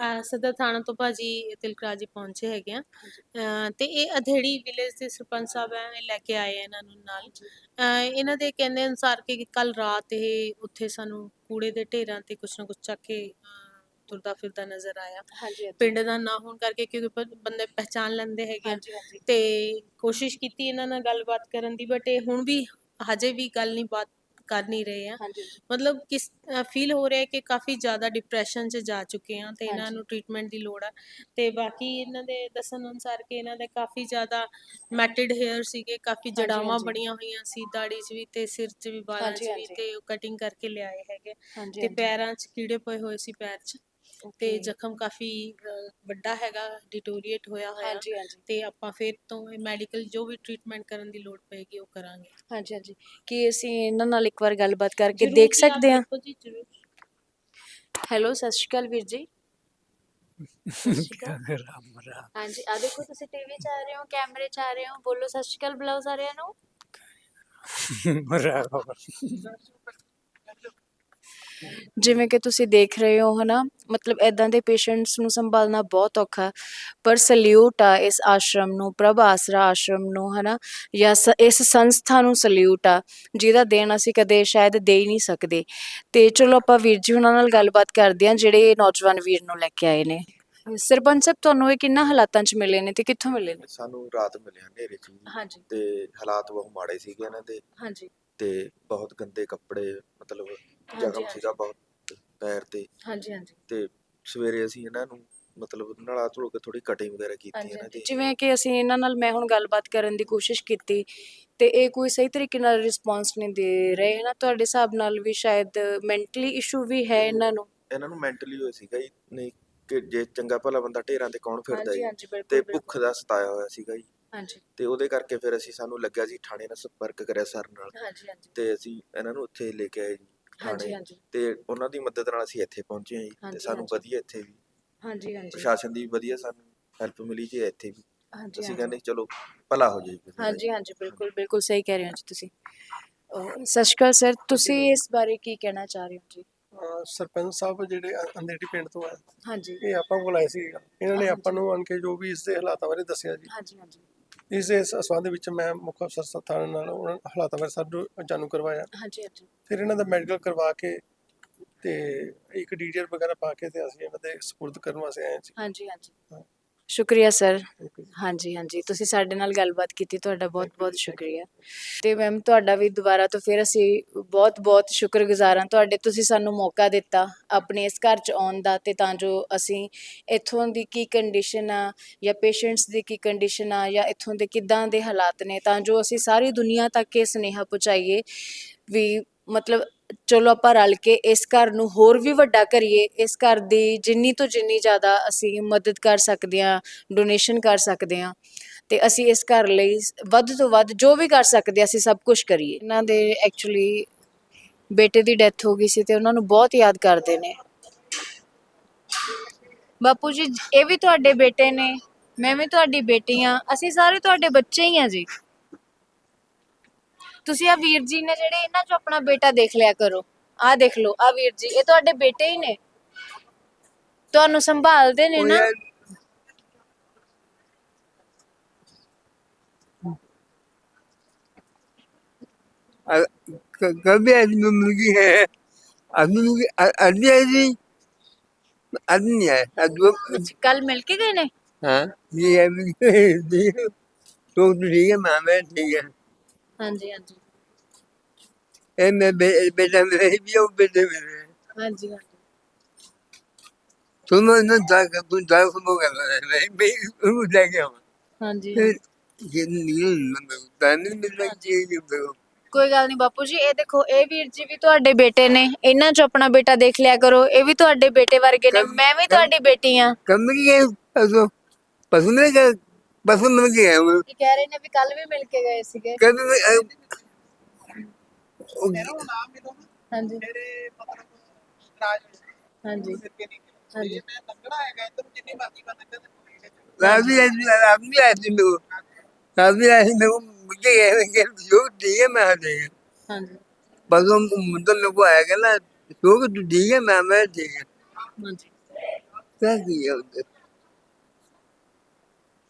ਅਹ ਸਦਰ ਥਾਣਾ ਤੋਂ ਭਾਜੀ ਤਿਲਕਰਾਜੀ ਪਹੁੰਚੇ ਹੈਗੇ ਆ। ਅਹ ਤੇ ਇਹ ਅਧੇੜੀ ਵਿਲੇਜ ਦੇ ਸਰਪੰਚ ਸਾਹਿਬ ਹੈ ਇਹ ਲੈ ਕੇ ਆਏ ਆ ਇਹਨਾਂ ਨੂੰ ਨਾਲ। ਅਹ ਇਹਨਾਂ ਦੇ ਕਹਿੰਦੇ ਅਨੁਸਾਰ ਕਿ ਕੱਲ ਰਾਤ ਇਹ ਉੱਥੇ ਸਾਨੂੰ ਕੂੜੇ ਦੇ ਢੇਰਾਂ ਤੇ ਕੁਛ ਨਾ ਕੁਛ ਚੱਕ ਕੇ ਅਹ, ਤੁਰਦਾ ਫਿਰਦਾ ਨਜ਼ਰ ਆਇਆ। ਹਾਂਜੀ ਪਿੰਡ ਦਾ ਨਾ ਹੋਣ ਕਰਕੇ ਕਿਉਂਕਿ ਪ- ਬੰਦੇ ਪਹਿਚਾਨ ਲੈਂਦੇ ਹੈਗੇ ਆ। ਤੇ ਕੋਸ਼ਿਸ਼ ਕੀਤੀ ਇਹਨਾਂ ਨਾਲ ਗੱਲਬਾਤ ਕਰਨ ਦੀ ਬਟ ਇਹ ਹੁਣ ਵੀ ਹਜੇ ਵੀ ਗੱਲ ਨਹੀਂ ਬਾਤ ਕਰ ਨਹੀਂ ਰਹੇ ਆ ਹਾਂਜੀ ਮਤਲਬ ਕਿਸ ਫੀਲ ਹੋ ਰਿਹਾ ਹੈ ਕਿ ਕਾਫੀ ਜ਼ਿਆਦਾ ਡਿਪਰੈਸ਼ਨ 'ਚ ਜਾ ਚੁੱਕੇ ਆ ਤੇ ਇਹਨਾਂ ਹਾਂਜੀ। ਨੂੰ ਟ੍ਰੀਟਮੈਂਟ ਦੀ ਲੋੜ ਆ ਤੇ ਬਾਕੀ ਇਹਨਾਂ ਦੇ ਦੱਸਣ ਅਨੁਸਾਰ ਕਿ ਇਹਨਾਂ ਦੇ ਕਾਫੀ ਜ਼ਿਆਦਾ ਮੈਟਡ ਹੇਅਰ ਸੀਗੇ ਕਾਫੀ ਜੜਾਵਾਂ ਹਾਂਜੀ। ਬਣੀਆਂ ਹੋਈਆਂ ਸੀ ਦਾੜੀ 'ਚ ਵੀ ਤੇ ਸਿਰ 'ਚ ਵੀ ਬਾਲਾਂ 'ਚ ਹਾਂਜੀ, ਵੀ ਹਾਂਜੀ। ਤੇ ਉਹ ਕਟਿੰਗ ਕਰਕੇ ਲਿਆਏ ਹੈਗੇ ਹਾਂਜੀ ਤੇ ਪੈਰਾਂ 'ਚ ਕੀੜੇ ਪਏ ਹੋਏ ਸੀ ਪੈਰ 'ਚ ਤੇ. ਜ਼ਖਮ ਕਾਫੀ ਅ, ਵੱਡਾ ਹੈਗਾ ਡਿਟੋਰੀਏਟ ਹੋਇਆ ਹੋਇਆ ਹਾਂਜੀ ਹਾਂਜੀ। ਤੇ ਆਪਾਂ ਫਿਰ ਤੋਂ ਮੈਡੀਕਲ ਜੋ ਵੀ ਟ੍ਰੀਟਮੈਂਟ ਕਰਨ ਦੀ ਲੋੜ ਪਏਗੀ ਉਹ ਕਰਾਂਗੇ। ਹਾਂਜੀ ਹਾਂਜੀ। ਕੀ ਅਸੀਂ ਇਹਨਾਂ ਨਾਲ ਇੱਕ ਵਾਰ ਗੱਲਬਾਤ ਕਰਕੇ ਜ਼ਰੂਰ ਦੇਖ ਜੀ, ਆਪ ਸਕਦੇ ਹਾਂ। ਦੇਖੋ ਜੀ, ਜ਼ਰੂਰ। ਹੈਲੋ ਸਤਿ ਸ਼੍ਰੀ ਅਕਾਲ ਵੀਰ ਜੀ। ਰਾਮ ਰਾਮ। ਹਾਂਜੀ ਆ ਦੇਖੋ ਤੁਸੀਂ ਟੀਵੀ 'ਚ ਆ ਰਹੇ ਹੋ ਕੈਮਰੇ 'ਚ ਆ ਰਹੇ ਹੋ ਬੋਲੋ ਸਤਿ ਸ਼੍ਰੀ ਅਕਾਲ ਬੁਲਾਓ ਸਾਰਿਆਂ ਨੂੰ। ਰਾਮ। ਜਿਵੇਂ ਕਿ ਤੁਸੀਂ ਦੇਖ ਰਹੇ ਹੋ ਹਨਾ ਮਤਲਬ ਐਦਾਂ ਦੇ ਪੇਸ਼ੈਂਟਸ ਨੂੰ ਸੰਭਾਲਣਾ ਬਹੁਤ ਔਖਾ ਪਰ ਸਲੂਟ ਆ ਇਸ ਆਸ਼ਰਮ ਨੂੰ ਪ੍ਰਭ ਆਸਰਾ ਆਸ਼ਰਮ ਨੂੰ ਹਨਾ ਜਾਂ ਇਸ ਸੰਸਥਾ ਨੂੰ ਸਲੂਟ ਆ ਜਿਹਦਾ ਦੇਣ ਅਸੀਂ ਕਦੇ ਸ਼ਾਇਦ ਦੇ ਹੀ ਨਹੀਂ ਸਕਦੇ। ਤੇ ਚਲੋ ਆਪਾਂ ਵੀਰ ਜੀ ਉਹਨਾਂ ਨਾਲ ਗੱਲਬਾਤ ਕਰਦੇ ਹਾਂ ਜਿਹੜੇ ਨੌਜਵਾਨ ਵੀਰ ਨੂੰ ਲੈ ਕੇ ਆਏ ਨੇ। ਸਰਪੰਚ ਸਾਹਿਬ ਤੁਹਾਨੂੰ ਇਹ ਕਿੰਨਾ ਹਾਲਾਤਾਂ 'ਚ ਮਿਲੇ ਨੇ ਤੇ ਕਿੱਥੋਂ ਮਿਲੇ ਨੇ? ਸਾਨੂੰ ਰਾਤ ਮਿਲਿਆ ਹਨੇਰੇ ਚ ਹਾਂਜੀ। ਤੇ ਹਾਲਾਤ ਬਹੁਤ ਮਾੜੇ ਸੀਗੇ ਇਹਨਾਂ ਦੇ ਹਾਂਜੀ। ਤੇ ਬਹੁਤ ਗੰਦੇ ਕੱਪੜੇ ਮਤਲਬ ਜ਼ਖਮ ਹਾਂਜੀ। ਸੀਗਾ ਬਹੁਤ ਪੈਰ ਤੇ। ਹਾਂਜੀ ਹਾਂਜੀ। ਤੇ ਸਵੇਰੇ ਅਸੀਂ ਇਹਨਾਂ ਨੂੰ ਮਤਲਬ ਨਲਾ ਧੋ ਕੇ ਥੋੜੀ ਕਟਿੰਗ ਵਗੈਰਾ ਕੀਤੀ ਹਾਂਜੀ ਇਹਨਾਂ ਹਾਂਜੀ। ਦੀ। ਜਿਵੇਂ ਕਿ ਅਸੀਂ ਇਹਨਾਂ ਨਾਲ ਮੈਂ ਹੁਣ ਗੱਲਬਾਤ ਕਰਨ ਦੀ ਕੋਸ਼ਿਸ਼ ਕੀਤੀ ਤੇ ਇਹ ਕੋਈ ਸਹੀ ਤਰੀਕੇ ਨਾਲ ਰਿਸਪੌਂਸ ਨਹੀਂ ਦੇ ਰਹੇ ਨਾ ਤੁਹਾਡੇ ਹਿਸਾਬ ਨਾਲ ਵੀ ਸ਼ਾਇਦ ਮੈਂਟਲੀ ਇਸ਼ੂ ਵੀ ਹੈ ਇਹਨਾਂ ਨੂੰ? ਇਹਨਾਂ ਨੂੰ ਮੈਂਟਲੀ ਹੋਇਆ ਸੀਗਾ ਜੀ। ਨਹੀਂ ਕਿ ਜੇ ਚੰਗਾ ਭਲਾ ਬੰਦਾ ਢੇਰਾਂ ਤੇ ਕੌਣ ਫਿਰਦਾ ਜੀ। ਹਾਂਜੀ ਤੇ ਬਿਲਕੁਲ। ਭੁੱਖ ਦਾ ਸਤਾਇਆ ਹੋਇਆ ਸੀਗਾ ਜੀ। ਹਾਂਜੀ। ਤੇ ਉਹਦੇ ਕਰਕੇ ਫਿਰ ਅਸੀਂ ਸਾਨੂੰ ਲੱਗਿਆ ਸੀ ਥਾਣੇ ਨਾਲ ਸੰਪਰਕ ਕਰਿਆ ਸਰ ਨਾਲ। ਹਾਂਜੀ ਹਾਂਜੀ। ਤੇ ਅਸੀਂ ਇਹਨਾਂ ਨੂੰ ਉੱਥੇ ਲੈ ਕੇ ਆਏ ਜੀ। ਹਾਂਜੀ ਥਾਣੇ ਹਾਂਜੀ। ਤੇ ਉਹਨਾਂ ਦੀ ਮਦਦ ਨਾਲ ਅਸੀਂ ਇੱਥੇ ਪਹੁੰਚੇ ਹਾਂ ਜੀ ਹਾਂਜੀ, ਤੇ ਸਾਨੂੰ ਹਾਂਜੀ। ਵਧੀਆ ਇੱਥੇ ਵੀ ਹਾਂਜੀ ਹਾਂਜੀ। ਪ੍ਰਸ਼ਾਸਨ ਦੀ ਵਧੀਆ ਸਾਨੂੰ ਹੈਲਪ ਮਿਲੀ ਜੀ ਇੱਥੇ ਵੀ। ਹਾਂਜੀ ਅਸੀਂ ਹਾਂਜੀ। ਕਹਿੰਦੇ ਚਲੋ ਭਲਾ ਹੋ ਜਾਏ ਹਾਂਜੀ ਹਾਂਜੀ ਬਿਲਕੁਲ ਬਿਲਕੁਲ ਸਹੀ ਕਹਿ ਰਹੇ ਹੋ ਜੀ ਤੁਸੀਂ। ਅਹ ਸਤਿ ਸ਼੍ਰੀ ਅਕਾਲ ਸਰ ਤੁਸੀਂ ਇਸ ਬਾਰੇ ਕੀ ਕਹਿਣਾ ਚਾਹ ਰਹੇ ਹੋ ਜੀ? ਅਹ ਸਰਪੰਚ ਸਾਹਿਬ ਜਿਹੜੇ ਅ- ਅੰਦੇੜੀ ਪਿੰਡ ਤੋਂ ਆ ਹਾਂਜੀ। ਇਹ ਆਪਾਂ ਕੋਲ ਆਏ ਸੀ। ਇਹਨਾਂ ਨੇ ਆਪਾਂ ਨੂੰ ਆਣ ਕੇ ਜੋ ਵੀ ਇਸ ਦੇ ਹਾਲਾਤਾਂ ਬਾਰੇ ਦੱਸਿਆ ਜੀ। ਹਾਂਜੀ ਹਾਂਜੀ। ਇਸ ਦੇ ਸੰਬੰਧ ਵਿੱਚ ਮੈਂ ਮੁੱਖ ਅਫਸਰ ਸਥਾਨ ਨਾਲ ਉਹਨਾਂ ਹਾਲਾਤਾਂ ਬਾਰੇ ਸਾਨੂੰ ਜਾਣੂ ਕਰਵਾਇਆ। ਹਾਂਜੀ ਹਾਂਜੀ। ਫਿਰ ਇਹਨਾਂ ਦਾ ਮੈਡੀਕਲ ਕਰਵਾ ਕੇ ਤੇ ਇੱਕ ਡੀਟੇਲ ਵਗੈਰਾ ਪਾ ਕੇ ਤੇ ਅਸੀਂ ਇਹਨਾਂ ਦੇ ਸਪੁਰਦ ਕਰਨ ਵਾਸਤੇ ਆਏ ਜੀ ਹਾਂਜੀ ਹਾਂਜੀ। ਸ਼ੁਕਰੀਆ ਸਰ। ਹਾਂਜੀ ਹਾਂਜੀ। ਤੁਸੀਂ ਸਾਡੇ ਨਾਲ ਗੱਲਬਾਤ ਕੀਤੀ ਤੁਹਾਡਾ ਬਹੁਤ ਬਹੁਤ ਸ਼ੁਕਰੀਆ। ਤੇ ਮੈਮ ਤੁਹਾਡਾ ਵੀ ਦੁਬਾਰਾ ਤੋਂ ਫਿਰ ਅਸੀਂ ਬਹੁਤ ਬਹੁਤ ਸ਼ੁਕਰਗੁਜ਼ਾਰ ਹਾਂ। ਤੁਹਾਡੇ ਤੁਸੀਂ ਸਾਨੂੰ ਮੌਕਾ ਦਿੱਤਾ ਆਪਣੇ ਇਸ ਘਰ 'ਚ ਆਉਣ ਦਾ ਤੇ ਤਾਂ ਜੋ ਅਸੀਂ ਇੱਥੋਂ ਦੀ ਕੀ ਕੰਡੀਸ਼ਨ ਆ ਜਾਂ ਪੇਸ਼ੈਂਟਸ ਦੀ ਕੀ ਕੰਡੀਸ਼ਨ ਆ ਜਾਂ ਇੱਥੋਂ ਦੇ ਕਿੱਦਾਂ ਦੇ ਹਾਲਾਤ ਨੇ ਤਾਂ ਜੋ ਅਸੀਂ ਸਾਰੀ ਦੁਨੀਆ ਤੱਕ ਇਹ ਸੁਨੇਹਾ ਪਹੁੰਚਾਈਏ ਵੀ ਮਤਲਬ ਚਲੋ ਆਪਾਂ ਰਲ ਕੇ ਇਸ ਘਰ ਨੂੰ ਹੋਰ ਵੀ ਵੱਡਾ ਕਰੀਏ, ਇਸ ਘਰ ਦੀ ਜਿੰਨੀ ਤੋਂ ਜਿੰਨੀ ਜ਼ਿਆਦਾ ਅਸੀਂ ਮਦਦ ਕਰ ਸਕਦੇ ਹਾਂ ਡੋਨੇਸ਼ਨ ਕਰ ਸਕਦੇ ਹਾਂ, ਤੇ ਅਸੀਂ ਇਸ ਘਰ ਲਈ ਵੱਧ ਤੋਂ ਵੱਧ ਜੋ ਵੀ ਕਰ ਸਕਦੇ ਅਸੀਂ ਸਭ ਕੁਛ ਕਰੀਏ। ਇਹਨਾਂ ਦੇ ਐਕਚੁਲੀ ਬੇਟੇ ਦੀ ਡੈਥ ਹੋ ਗਈ ਸੀ ਤੇ ਉਹਨਾਂ ਨੂੰ ਬਹੁਤ ਯਾਦ ਕਰਦੇ ਨੇ। ਬਾਪੂ ਜੀ, ਇਹ ਵੀ ਤੁਹਾਡੇ ਬੇਟੇ ਨੇ, ਮੈਂ ਵੀ ਤੁਹਾਡੀ ਬੇਟੀ ਹਾਂ, ਅਸੀਂ ਸਾਰੇ ਤੁਹਾਡੇ ਬੱਚੇ ਹੀ ਹਾਂ ਜੀ। ਤੁਸੀਂ ਆ ਵੀਰ ਜੀ ਨੇ ਜਿਹੜੇ ਇਹਨਾਂ ਚੋਂ ਆਪਣਾ ਬੇਟਾ ਦੇਖ ਲਿਆ ਕਰੋ ਆ ਦੇਖ ਲਓ ਆ ਵੀਰ ਜੀ ਇਹ ਤੁਹਾਡੇ ਬੇਟੇ ਹੀ ਨੇ ਤੁਹਾਨੂੰ ਸੰਭਾਲਦੇ ਨੇ ਨਾ कभी आदमी मुर्गी है आदमी मुर्गी आदमी है जी आदमी है आदमी ਕੱਲ ਮਿਲ ਕੇ ਗਏ ਨੇ हाँ ये है मुर्गी ਤੂੰ ਠੀਕ ਹੈ ਮੈਂ ਮੈਂ ਠੀਕ ਹੈ ਹਾਂਜੀ ਹਾਂਜੀ। ਇਹ ਮੈਂ ਬੇ- ਬੇਟਾ ਮੇਰੇ ਵੀ ਉਹ ਬੇਟੇ ਮੇਰੇ ਹਾਂਜੀ ਹਾਂਜੀ। ਤੂੰ ਨਾ ਨਾ ਜਾ ਕੇ ਤੂੰ ਜਾ ਕੇ ਮੋ ਕਰ ਲੈ ਮੈਂ ਉਹ ਜਾ ਕੇ ਆਵਾਂ। ਹਾਂਜੀ। ਫਿਰ ਇਹ ਨਹੀਂ ਮੈਂ ਤਾਂ ਨਹੀਂ ਮਿਲਦਾ ਕੀ ਕੀ ਕੋਈ ਗੱਲ ਨਹੀਂ ਬਾਪੂ ਜੀ ਇਹ ਦੇਖੋ ਇਹ ਵੀਰ ਜੀ ਵੀ ਤੁਹਾਡੇ ਬੇਟੇ ਨੇ ਇਹਨਾਂ 'ਚ ਆਪਣਾ ਬੇਟਾ ਦੇਖ ਲਿਆ ਕਰੋ ਇਹ ਵੀ ਤੁਹਾਡੇ ਬੇਟੇ ਵਰਗੇ ਨੇ ਮੈਂ ਵੀ ਤੁਹਾਡੀ ਬੇਟੀ ਆ ਕੰਮ ਕੀ ਹੈ? ਪਸੂ ਪਸੂ ਨੇ ਪਸੰਦ ਨਹੀਂ ਆਇਆ ਉਹਨਾਂ ਨੂੰ। ਇਹ ਕਹਿ ਰਹੇ ਨੇ ਵੀ ਕੱਲ ਵੀ ਮਿਲ ਕੇ ਗਏ ਸੀਗੇ। ਕਹਿੰਦੇ ਨੇ, ਅਹ, ਉਹ मेरा वो नाम मिलो ना ਹਾਂਜੀ मेरे मतलब राज ਹਾਂਜੀ। सिर के नीचे ਹਾਂਜੀ। ये मैं तंगड़ा है गए तुम जितनी मर्जी बना के तुम ਰਾਜੀ ਰਾਜੀ ਰਾਜੀ ਰਾਜੀ ਨੂੰ ਰਾਜੀ ਰਾਜੀ ਨੂੰ ਮੁਝੇ ਇਹ ਨਹੀਂ ਕਿ ਲੋਕ ਠੀਕ ਹੈ ਮੈਂ ਹਲੇ ਹਾਂਜੀ। ਬਸ ਉਹ ਮੁੰਡਾ ਮੇਰੇ ਆਇਆ ਕਹਿੰਦਾ ਲੋਕ ਤੂੰ ਠੀਕ ਹੈ ਮੈਂ ਮੈਂ ਠੀਕ ਹੈ। ਹਾਂਜੀ। क्या किया उधर?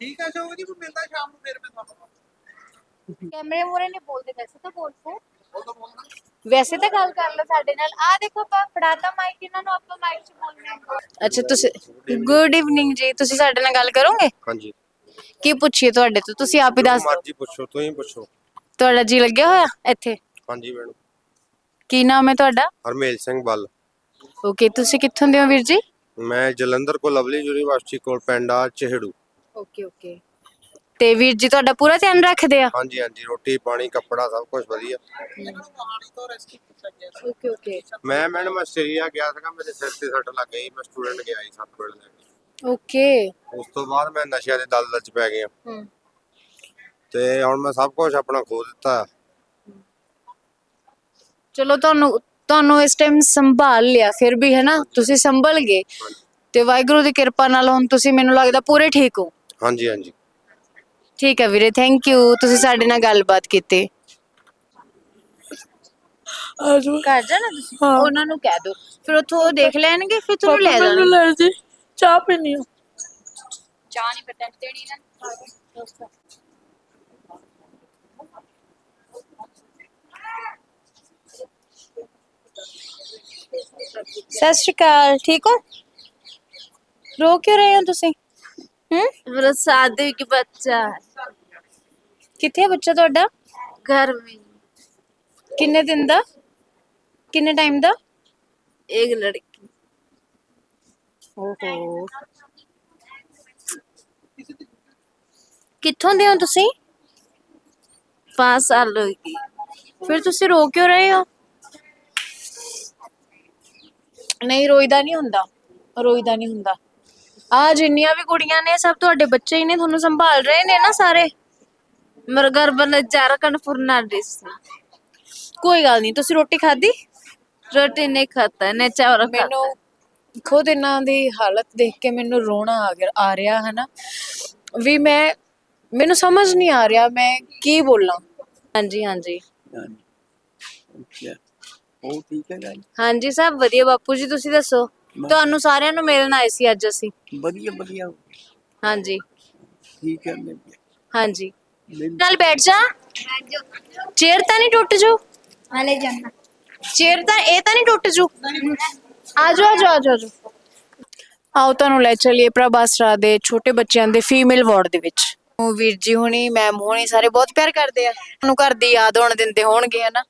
ਠੀਕ ਹੈ ਜੋ ਜੀ ਮਿਲਦਾ ਸ਼ਾਮ ਨੂੰ ਫਿਰ ਮੈਂ ਤੁਹਾਨੂੰ ਕੈਮਰੇ ਮੂਰੇ ਨਹੀਂ ਬੋਲਦੇ ਵੈਸੇ ਤਾਂ ਬੋਲ ਪੋ ਵੈਸੇ ਤਾਂ ਗੱਲ ਕਰ ਲਓ ਸਾਡੇ ਨਾਲ। ਆ ਦੇਖੋ ਪਾ ਫੜਾਤਾ ਮਾਈਕ ਇਹਨਾਂ ਨੂੰ ਆਪਾਂ ਮਾਈਕ 'ਚ ਬੋਲਣਾ ਹੈ। ਅੱਛਾ ਤੁਸੀਂ ਗੁੱਡ ਇਵਨਿੰਗ ਜੀ ਤੁਸੀਂ ਸਾਡੇ ਨਾਲ ਗੱਲ ਕਰੋਗੇ? ਹਾਂਜੀ। ਕੀ ਪੁੱਛੀਏ ਤੁਹਾਡੇ ਤੋਂ? ਤੁਸੀਂ ਆਪ ਹੀ ਦੱਸ ਦਿਓ। ਮਰਜ਼ੀ ਪੁੱਛੋ ਤੁਸੀਂ ਪੁੱਛੋ। ਤੁਹਾਡਾ ਜੀ ਲੱਗਿਆ ਹੋਇਆ ਇੱਥੇ? ਹਾਂਜੀ ਮੈਡਮ ਕੀ ਨਾਮ ਹੈ ਤੁਹਾਡਾ? ਹਰਮੇਲ ਸਿੰਘ ਬੱਲ। ਓਕੇ ਤੁਸੀਂ ਕਿੱਥੋਂ ਦੇ ਹੋ ਵੀਰ ਜੀ? ਮੈਂ ਜਲੰਧਰ ਕੋ ਲਵਲੀ ਯੂਨੀਵਰਸਿਟੀ ਕੋਲ ਪਿੰਡ ਆ ਚਿਹੜੂ। ਓਕੇ ਓਕੇ ਤੇ ਵੀਰ ਜੀ ਤੁਹਾਡਾ ਪੂਰਾ ਧਿਆਨ ਰੱਖਦੇ ਆ? ਹਾਂਜੀ ਹਾਂਜੀ ਰੋਟੀ ਪਾਣੀ ਕੱਪੜਾ ਸਭ ਕੁਝ ਵਧੀਆ। ਕਹਾਣੀ ਤੋਂ ਰੈਸਕਿਊ ਕੀਤਾ ਗਿਆ ਸੀ ਓਕੇ ਓਕੇ ਮੈਂ ਮੈਡਮ ਆਸਟ੍ਰੇਲੀਆ ਗਿਆ ਸੀਗਾ ਮੇਰੇ ਸਿਰ ਤੇ ਸੱਟ ਲੱਗ ਗਈ ਮੈਂ ਸਟੂਡੈਂਟ ਗਿਆ ਸੀ ਸੱਤ ਵੇਲੇ। ਲੈ ਕੇ ਓਕੇ ਉਸ ਤੋਂ ਬਾਅਦ ਮੈਂ ਨਸ਼ਿਆਂ ਦੇ ਦਲਦਲ ਚ ਪੈ ਗਿਆ। ਹੂੰ। ਤੇ ਹੁਣ ਮੈਂ ਸਭ ਕੁਝ ਆਪਣਾ ਖੋ ਦਿੱਤਾ। ਚਲੋ ਤੁਹਾਨੂੰ ਤੁਹਾਨੂੰ ਇਸ ਟਾਈਮ ਸੰਭਾਲ ਲਿਆ ਫਿਰ ਵੀ ਹੈ ਨਾ? ਤੁਸੀਂ ਸੰਭਲ ਗਏ। ਤੇ ਵਾਹਿਗੁਰੂ ਦੀ ਕਿਰਪਾ ਨਾਲ ਹੁਣ ਤੁਸੀਂ ਮੈਨੂੰ ਲੱਗਦਾ ਪੂਰੇ ਠੀਕ ਹੋ। ਹਾਂਜੀ ਹਾਂਜੀ। ਠੀਕ ਹੈ ਵੀਰੇ ਥੈਂਕ ਯੂ ਤੁਸੀਂ ਸਾਡੇ ਨਾਲ ਗੱਲਬਾਤ ਕੀਤੀ। ਆਜੋ। ਕਰ ਜਾਣਾ ਤੁਸੀਂ? ਹਾਂ। ਉਹਨਾਂ ਨੂੰ ਕਹਿ ਦਿਓ। ਫਿਰ ਉੱਥੋਂ ਉਹ ਦੇਖ ਲੈਣਗੇ ਫਿਰ ਤੁਹਾਨੂੰ ਲੈ ਮੈਨੂੰ ਜਾਣਗੇ। ਲੈ ਜੀ ਚਾਹ ਪੀਣੀ ਆ। ਚਾਹ ਨਹੀਂ ਪਟਕ ਦੇਣੀ ਨਾ। ਸਤਿ ਸ਼੍ਰੀ ਅਕਾਲ ਠੀਕ ਹੋ? ਰੋ ਕਿਉਂ ਰਹੇ ਹੋ ਤੁਸੀਂ? ਹੂੰ मेरा शादी की बच्चा है ਕਿੱਥੇ ਹੈ ਬੱਚਾ ਤੁਹਾਡਾ घर में ਕਿੰਨੇ ਦਿਨ ਦਾ ਕਿੰਨੇ ਟਾਈਮ ਦਾ एक लड़की ਓਹੋ ਕਿੱਥੋਂ ਦੇ ਹੋ ਤੁਸੀਂ पाँच साल होगी ਫਿਰ ਤੁਸੀਂ ਰੋ ਕਿਉਂ ਰਹੇ ਹੋ ਨਹੀਂ ਰੋਈਦਾ ਨਹੀਂ ਹੁੰਦਾ ਰੋਈਦਾ ਨਹੀਂ ਹੁੰਦਾ ਆ ਜਿੰਨੀਆਂ ਵੀ ਕੁੜੀਆਂ ਨੇ ਸਭ ਤੁਹਾਡੇ ਬੱਚੇ ਹੀ ਨੇ ਤੁਹਾਨੂੰ ਸੰਭਾਲ ਰਹੇ ਨੇ ਨਾ ਸਾਰੇ? ਮਰਗਰ ਬਨਜਾਰ ਕਨਫੁਰਨਾ ਡਿਸ ਕੋਈ ਗੱਲ ਨਹੀਂ ਤੁਸੀਂ ਰੋਟੀ ਖਾਧੀ? ਰੋਟੀ ਨਹੀਂ ਖਾਤਾ ਨੇ ਚਾਵਲ ਮੈਨੂੰ ਖੁਦ ਇਹਨਾਂ ਦੀ ਹਾਲਤ ਦੇਖ ਕੇ ਮੈਨੂੰ ਰੋਣਾ ਆ ਗਿਆ ਆ ਰਿਹਾ ਹਨਾ। ਵੀ ਮੈਂ ਮੈਨੂੰ ਸਮਝ ਨਹੀਂ ਆ ਰਿਹਾ ਮੈਂ ਕੀ ਬੋਲਾਂ। ਹਾਂਜੀ ਹਾਂਜੀ। ਹਾਂਜੀ ਸਭ ਵਧੀਆ। ਬਾਪੂ ਜੀ ਤੁਸੀਂ ਦੱਸੋ? ਤੁਹਾਨੂੰ ਸਾਰਿਆਂ ਨੂੰ ਮਿਲਣ ਆਏ ਸੀ ਅੱਜ ਅਸੀਂ। ਵਧੀਆ ਵਧੀਆ। ਹਾਂਜੀ। ਠੀਕ ਹੈ ਮੈਂ ਹਾਂਜੀ। ਚੱਲ ਬੈਠ ਜਾ। ਚੇਅਰ ਤਾਂ ਨਹੀਂ ਟੁੱਟ ਜੂ? ਹਲੇ ਜਾਣਾ। ਚੇਅਰ ਤਾਂ ਇਹ ਤਾਂ ਨਹੀਂ ਟੁੱਟ ਜੂ? ਆਜੋ ਆਜੋ ਆਜੋ ਆਜੋ। ਆਓ ਤੁਹਾਨੂੰ ਲੈ ਚੱਲੀਏ ਪ੍ਰਭਾਸਰਾ ਦੇ ਛੋਟੇ ਬੱਚਿਆਂ ਦੇ ਫੀਮੇਲ ਵਾਰਡ ਦੇ ਵਿੱਚ। ਉਹ ਵੀਰ ਜੀ ਹੁਣੀ ਮੈਮ ਹੁਣੀ ਸਾਰੇ ਬਹੁਤ ਪਿਆਰ ਕਰਦੇ ਆ। ਤੁਹਾਨੂੰ ਘਰ ਦੀ ਯਾਦ ਹੋਣ ਦਿੰਦੇ ਹੋਣਗੇ ਹਨਾ?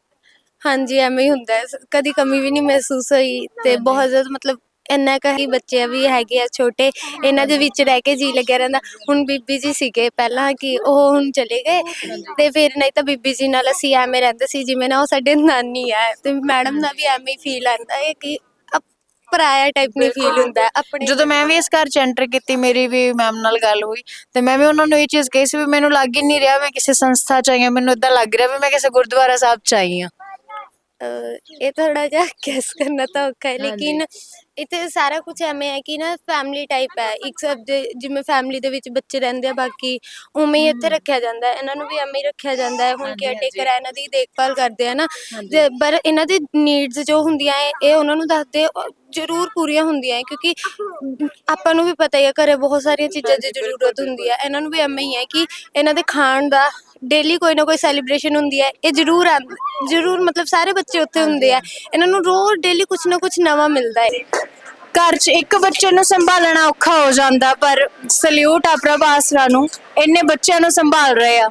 ਹਾਂਜੀ ਐਵੇਂ ਹੀ ਹੁੰਦਾ ਹੈ। ਕਦੀ ਕਮੀ ਵੀ ਨਹੀਂ ਮਹਿਸੂਸ ਹੋਈ ਤੇ ਬਹੁਤ ਜ਼ਿਆਦਾ ਮਤਲਬ ਇੰਨਾ ਕੁ ਹੀ ਬੱਚੇ ਵੀ ਹੈਗੇ ਆ ਛੋਟੇ ਇਹਨਾਂ ਦੇ ਵਿੱਚ ਰਹਿ ਕੇ ਜੀ ਲੱਗਿਆ ਰਹਿੰਦਾ। ਹੁਣ ਬੀਬੀ ਜੀ ਸੀਗੇ ਪਹਿਲਾਂ ਕਿ ਉਹ ਹੁਣ ਚਲੇ ਗਏ ਤੇ ਫਿਰ ਨਹੀਂ ਤਾਂ ਬੀਬੀ ਜੀ ਨਾਲ ਅਸੀਂ ਐਵੇਂ ਰਹਿੰਦੇ ਸੀ ਜਿਵੇਂ ਨਾ ਉਹ ਸਾਡੇ ਨਾਨੀ ਹੈ ਤੇ ਮੈਡਮ ਦਾ ਵੀ ਐਵੇਂ ਹੀ ਫੀਲ ਆਉਂਦਾ ਹੈ ਕਿ ਪਰਾਇਆ ਟਾਈਪ ਨਹੀਂ ਫੀਲ ਹੁੰਦਾ ਹੈ, ਆਪਣੇ ਜਦੋਂ ਮੈਂ ਵੀ ਇਸ ਘਰ ਚ ਐਂਟਰ ਕੀਤੀ ਮੇਰੀ ਵੀ ਮੈਮ ਨਾਲ ਗੱਲ ਹੋਈ ਤੇ ਮੈਂ ਵੀ ਉਹਨਾਂ ਨੂੰ ਇਹ ਚੀਜ਼ ਕਹੀ ਸੀ ਵੀ ਮੈਨੂੰ ਲੱਗ ਹੀ ਨਹੀਂ ਰਿਹਾ ਮੈਂ ਕਿਸੇ ਸੰਸਥਾ ਚ ਆਈ ਹਾਂ ਮੈਨੂੰ ਇਦਾਂ ਲੱਗ ਰਿਹਾ ਵੀ ਮੈਂ ਕਿਸੇ ਗੁਰਦੁਆਰਾ ਸਾਹਿਬ ਚ ਆਈ ਹਾਂ। ਇਹ ਥੋੜਾ ਜਿਹਾ ਗੈਸ ਕਰਨਾ ਤਾਂ ਔਖਾ ਹੈ। ਲੇਕਿਨ ਇੱਥੇ ਸਾਰਾ ਕੁਝ ਐਵੇਂ ਹੈ ਕਿ ਨਾ ਫੈਮਿਲੀ ਟਾਈਪ ਹੈ ਇੱਕ ਸਭ ਦੇ ਜਿਵੇਂ ਫੈਮਿਲੀ ਦੇ ਵਿੱਚ ਬੱਚੇ ਰਹਿੰਦੇ ਆ ਬਾਕੀ ਉਵੇਂ ਹੀ ਇੱਥੇ ਰੱਖਿਆ ਜਾਂਦਾ ਹੈ ਇਹਨਾਂ ਨੂੰ ਵੀ ਐਵੇਂ ਹੀ ਰੱਖਿਆ ਜਾਂਦਾ ਹੈ ਹੁਣ ਹਾਂਜੀ, ਹਾਂਜੀ। ਟੇਕਰ ਹੈ ਇਹਨਾਂ ਦੀ ਦੇਖਭਾਲ ਕਰਦੇ ਆ ਨਾ। ਤੇ ਪਰ ਇਹਨਾਂ ਦੀ ਨੀਡਸ ਜੋ ਹੁੰਦੀਆਂ ਹੈ ਇਹ ਉਹਨਾਂ ਨੂੰ ਦੱਸਦੇ ਜ਼ਰੂਰ ਪੂਰੀਆਂ ਹੁੰਦੀਆਂ ਹੈ ਕਿਉਂਕਿ ਆਪਾਂ ਨੂੰ ਵੀ ਪਤਾ ਹੀ ਹੈ ਘਰੇ ਬਹੁਤ ਸਾਰੀਆਂ ਚੀਜ਼ਾਂ ਦੀ ਜ਼ਰੂਰਤ ਹੁੰਦੀ ਹੈ ਇਹਨਾਂ ਨੂੰ ਵੀ ਐਵੇਂ ਹੀ ਹੈ ਕਿ ਇਹਨਾਂ ਦੇ ਖਾਣ ਦਾ ਡੇਲੀ ਕੋਈ ਨਾ ਕੋਈ ਸੈਲੀਬ੍ਰੇਸ਼ਨ ਹੁੰਦੀ ਹੈ, ਇਹ ਜ਼ਰੂਰ ਆਂਦ- ਜ਼ਰੂਰ ਮਤਲਬ ਸਾਰੇ ਬੱਚੇ ਉੱਥੇ ਹੁੰਦੇ ਆ। ਇਹਨਾਂ ਨੂੰ ਰੋਜ਼ ਡੇਲੀ ਕੁਝ ਨਾ ਕੁਝ ਨਵਾਂ ਮਿਲਦਾ ਹੈ। ਘਰ 'ਚ ਇੱਕ ਬੱਚੇ ਨੂੰ ਸੰਭਾਲਣਾ ਔਖਾ ਹੋ ਜਾਂਦਾ, ਪਰ ਸਲੂਟ ਆ ਪ੍ਰਭ ਆਸਰਾ ਨੂੰ। ਇੰਨੇ ਬੱਚਿਆਂ ਨੂੰ ਸੰਭਾਲ ਰਹੇ ਆ।